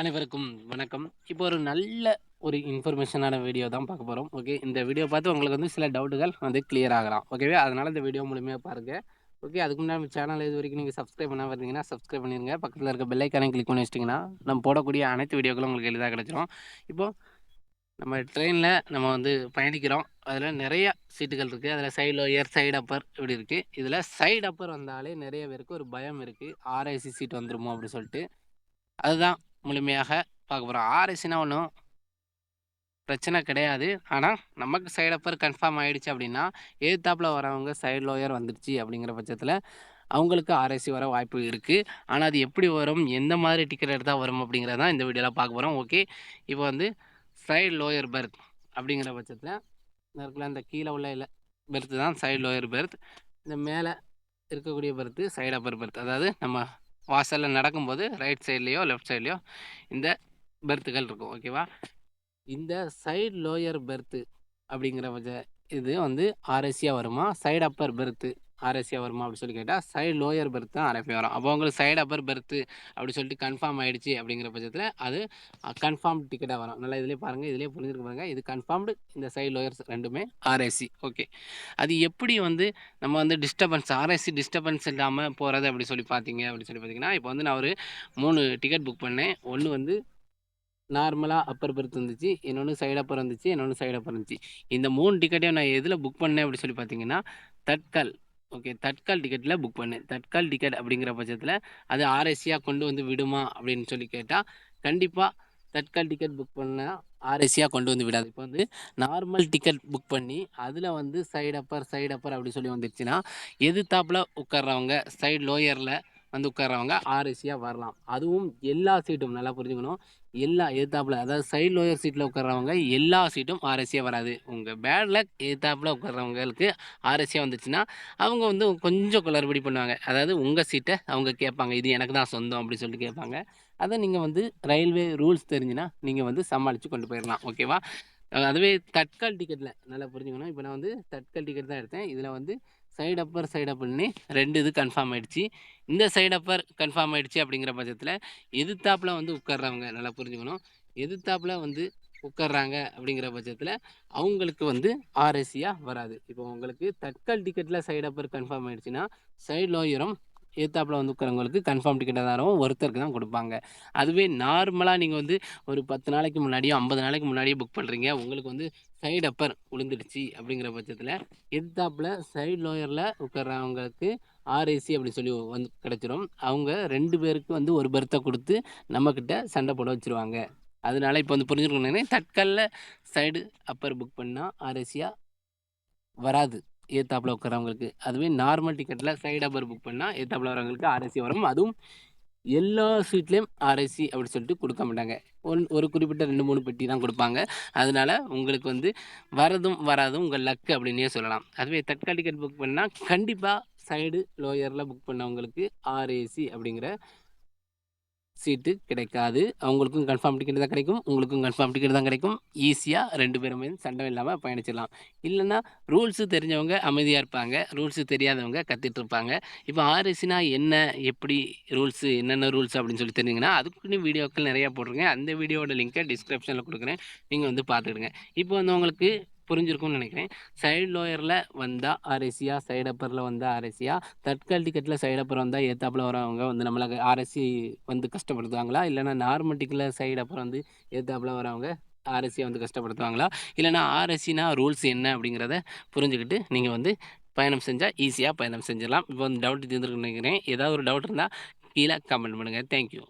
அனைவருக்கும் வணக்கம். இப்போ ஒரு நல்ல ஒரு இன்ஃபர்மேஷனான வீடியோ தான் பார்க்க போகிறோம் ஓகே. இந்த வீடியோ பார்த்து உங்களுக்கு வந்து சில டவுட்டுகள் வந்து கிளியர் ஆகலாம். ஓகேவே அதனால் இந்த வீடியோ மூலியமாக பாருங்க. ஓகே. அதுக்கு முன்னாடி சேனல் இது வரைக்கும் நீங்கள் சப்ஸ்கிரைப் பண்ண வந்தீங்கன்னா சப்ஸ்கிரைப் பண்ணிருங்க. பக்கத்தில் இருக்க பெல்லைக்கானே கிளிக் பண்ணி வச்சிட்டிங்கன்னா நம்ம போடக்கூடிய அனைத்து வீடியோக்களும் உங்களுக்கு எளிதாக கிடச்சிரும் இப்போது நம்ம ட்ரெயினில் நம்ம வந்து பயணிக்கிறோம். அதில் நிறைய சீட்டுகள் இருக்குது அதில் சைடு லோயர், சைடு அப்பர் இப்படி இருக்குது இதில் சைடு அப்பர் வந்தாலே நிறைய பேருக்கு ஒரு பயம் இருக்குது ஆர்ஐசி சீட் வந்துருமோ அப்படி சொல்லிட்டு. அதுதான் முழுமையாக பார்க்க போகிறோம் ஆர்எஸ்னா ஒன்றும் பிரச்சனை கிடையாது. ஆனால் நமக்கு சைடு அப்பர் கன்ஃபார்ம் ஆகிடுச்சு அப்படின்னா, எதிர்த்தாப்புல வரவங்க சைடு லோயர் வந்துடுச்சு அப்படிங்கிற பட்சத்தில் அவங்களுக்கு ஆர்எஸ்சி வர வாய்ப்பு இருக்குது ஆனால் அது எப்படி வரும்? எந்த மாதிரி டிக்கெட் எடுத்தால் வரும்? அப்படிங்கிறது தான் இந்த வீடியோவில் பார்க்க போகிறோம் ஓகே. இப்போ வந்து சைடு லோயர் பெர்த் அப்படிங்கிற பட்சத்தில் இருக்கிற அந்த கீழே உள்ள இல்லை பெர்த்து தான் சைடு லோயர் பெர்த். இந்த மேலே இருக்கக்கூடிய பெர்த்து சைடு அப்பர் பெர்த். அதாவது நம்ம வாசலில் நடக்கும்போது ரைட் சைட்லேயோ லெஃப்ட் சைட்லேயோ இந்த பெர்த்துகள் இருக்கும். ஓகேவா? இந்த சைடு லோயர் பெர்த்து அப்படிங்கிற இது வந்து ஆர்எஸ்சியாக வருமா? சைடு அப்பர் பெர்த்து ஆர்எஸ்சி வருமா? அப்படின்னு சொல்லி கேட்டால் சைடு லோயர் பெர்த் தான் ஆர்எஃப்ஏ வரும். அப்போ உங்களுக்கு சைடு அப்பர் பெர்த் அப்படி சொல்லிட்டு கன்ஃபார்ம் ஆகிடுச்சு அப்படிங்கிற பட்சத்தில் அது கன்ஃபார்ம் டிக்கெட்டாக வரும். நல்லா இதிலே பாருங்கள் இதிலே புரிஞ்சிருக்கு பாருங்கள் இது கன்ஃபார்ம்டு இந்த சைடு லோயர்ஸ் ரெண்டுமே ஆர்ஏசி. ஓகே. அது எப்படி வந்து நம்ம வந்து டிஸ்டர்பன்ஸ் ஆர்எஸ்சி டிஸ்டர்பன்ஸ் இல்லாமல் போகிறது அப்படி சொல்லி பார்த்தீங்க அப்படின்னு சொல்லி பார்த்தீங்கன்னா, இப்போ வந்து நான் ஒரு மூணு டிக்கெட் புக் பண்ணேன். ஒன்று வந்து நார்மலாக அப்பர் பெர்த் இருந்துச்சு. இன்னொன்று சைடு அப்பர் இருந்துச்சு. இன்னொன்று சைடு அப்பர் இருந்துச்சு. இந்த மூணு டிக்கெட்டையும் நான் எதில் புக் பண்ணேன் அப்படின்னு சொல்லி பார்த்தீங்கன்னா, தட்கல். ஓகே. தட்கால் டிக்கெட்டில் புக் பண்ணேன். தட்கால் டிக்கெட் அப்படிங்கிற பட்சத்தில் அது ஆர்எஸ்சியாக கொண்டு வந்து விடுமா? அப்படின்னு சொல்லி கேட்டால் கண்டிப்பாக தட்கால் டிக்கெட் புக் பண்ணால் ஆர்எஸ்சியாக கொண்டு வந்து விடாது. இப்போ வந்து நார்மல் டிக்கெட் புக் பண்ணி, அதில் வந்து சைடு அப்பர், சைடு அப்பர் அப்படி சொல்லி வந்துருச்சுன்னா, எதிர்த்தாப்புல உட்கார்றவங்க சைடு லோயரில் வந்து உட்கார்றவங்க ஆர்ஏசியா வரலாம். அதுவும் எல்லா சீட்டும் நல்லா புரிஞ்சுக்கணும். எல்லா எதிர்த்தாப்புல அதாவது சைடு லோயர் சீட்டில் உட்கார்றவங்க எல்லா சீட்டும் ஆர்எஸ்சியாக வராது. உங்கள் பேட் லக் எதிர்த்தாப்புல உட்கார்றவங்களுக்கு ஆர்எஸ்சியாக வந்துச்சுன்னா, அவங்க வந்து கொஞ்சம் குளறுபடி பண்ணுவாங்க. அதாவது உங்கள் சீட்டை அவங்க கேட்பாங்க. இது எனக்கு தான் சொந்தம் அப்படி சொல்லிட்டு கேட்பாங்க. அதை நீங்கள் வந்து ரயில்வே ரூல்ஸ் தெரிஞ்சுன்னா நீங்கள் வந்து சமாளித்து கொண்டு போயிடலாம் ஓகேவா? அதுவே தட்கல் டிக்கெட்டில் நல்லா புரிஞ்சுக்கணும். இப்போ நான் வந்து தட்கல் டிக்கெட் தான் எடுத்தேன். இதில் வந்து சைடு அப்பர், சைடு அப்பர்ன்னு 2 இது கன்ஃபார்ம் ஆயிடுச்சு. இந்த சைடு அப்பர் கன்ஃபார்ம் ஆயிடுச்சு அப்படிங்கிற பட்சத்தில் எதிர்த்தாப்பில் வந்து உட்கார்றவங்க நல்லா புரிஞ்சுக்கணும். எதிர்த்தாப்பில் வந்து உட்கார்றாங்க அப்படிங்கிற பட்சத்தில் அவங்களுக்கு வந்து ஆர்எஸ்சியாக வராது. இப்போ உங்களுக்கு தட்கல் டிக்கெட்டில் சைடு அப்பர் கன்ஃபார்ம் ஆயிடுச்சுன்னா, சைடு லோயரும் ஏத்தாப்பில் வந்து உட்கார்றவங்களுக்கு கன்ஃபார்ம் டிக்கெட்டா தான் வரும். ஒருத்தருக்கு தான் கொடுப்பாங்க அதுவே நார்மலாக நீங்கள் வந்து ஒரு 10 நாளைக்கு முன்னாடியோ, 50 நாளைக்கு முன்னாடியோ புக் பண்ணுறீங்க உங்களுக்கு வந்து சைடு அப்பர் விழுந்துடுச்சு அப்படிங்கிற பட்சத்தில் எதிர்த்தாப்பில் சைடு லோயரில் உட்கார்றவங்களுக்கு ஆர்ஏசி அப்படி சொல்லி வந்து கிடைச்சிரும். அவங்க ரெண்டு பேருக்கு வந்து ஒரு பெர்த்தை கொடுத்து நம்மக்கிட்ட சண்டை போட வச்சுருவாங்க. அதனால இப்போ வந்து புரிஞ்சிருக்கும்னு தட்கலில் தட்கல்ல சைடு அப்பர் புக் பண்ணால் ஆர்ஏசியாக வராது. ஏத்தாப்பில் உட்காரவங்களுக்கு அதுவே நார்மல் டிக்கெட்டில் சைட் அப்பர் புக் பண்ணால் ஏத்தாப்பில் வரவங்களுக்கு ஆர்எஸ்சி வரும். அதுவும் எல்லா சீட்லேயும் ஆர்ஏசி அப்படின்னு சொல்லிட்டு கொடுக்க மாட்டாங்க. ஒன் ஒரு குறிப்பிட்ட 2, 3 பெட்டி தான் கொடுப்பாங்க அதனால உங்களுக்கு வந்து வரதும், வராதும் உங்கள் லக் அப்படின்னே சொல்லலாம். அதுவே தட்கா டிக்கெட் புக் பண்ணால் கண்டிப்பாக சைடு லோயரில் புக் பண்ணவங்களுக்கு ஆர்ஏசி அப்படிங்கிற சீட்டு கிடைக்காது. அவங்களுக்கும் கன்ஃபார்ம் டிக்கெட் தான் கிடைக்கும். உங்களுக்கும் கன்ஃபார்ம் டிக்கெட் தான் கிடைக்கும். ஈஸியாக ரெண்டு பேருமே சண்டை இல்லாமல் பயணிச்சிடலாம். இல்லைன்னா ரூல்ஸு தெரிஞ்சவங்க அமைதியாக இருப்பாங்க. ரூல்ஸு தெரியாதவங்க கத்திட்டு இருப்பாங்க. இப்போ ஆர்எஸ்னா என்ன? எப்படி ரூல்ஸு என்னென்ன ரூல்ஸ் அப்படின்னு சொல்லி தெரிஞ்சிங்கன்னா அதுக்குன்னு வீடியோக்கள் நிறையா போட்டிருக்கேன். அந்த வீடியோட லிங்க்கை டிஸ்கிரிப்ஷனில் கொடுக்குறேன் நீங்கள் வந்து பார்த்துக்கிடுங்க. இப்போ வந்து உங்களுக்கு புரிஞ்சிருக்கும்னு நினைக்கிறேன். சைடு லோயரில் வந்தால் ஆர்எஸ்சியா சைடு அப்பரில் வந்தால் ஆர்எஸ்சியா தட்கல் டிக்கெட்டில் சைடு அப்பர் வந்தால் ஏத்தாப்பில் வரவங்க வந்து நம்மள ஆர்எஸ்சி வந்து கஷ்டப்படுத்துவாங்களா? இல்லைனா நார்மல் டிக்கெட்டில் சைடு அப்பர் வந்து ஏத்தாப்பில் வரவங்க ஆர்எஸ்சியை வந்து கஷ்டப்படுத்துவாங்களா? இல்லைனா ஆர்எஸ்சினா ரூல்ஸ் என்ன? அப்படிங்கிறத புரிஞ்சுக்கிட்டு, நீங்கள் வந்து பயணம் செஞ்சால் ஈஸியாக பயணம் செஞ்சிடலாம். இப்போ வந்து டவுட் தீர்ந்திருக்கும்னு நினைக்கிறேன். ஏதாவது ஒரு டவுட் இருந்தால் கீழே கமெண்ட் பண்ணுங்க. Thank you.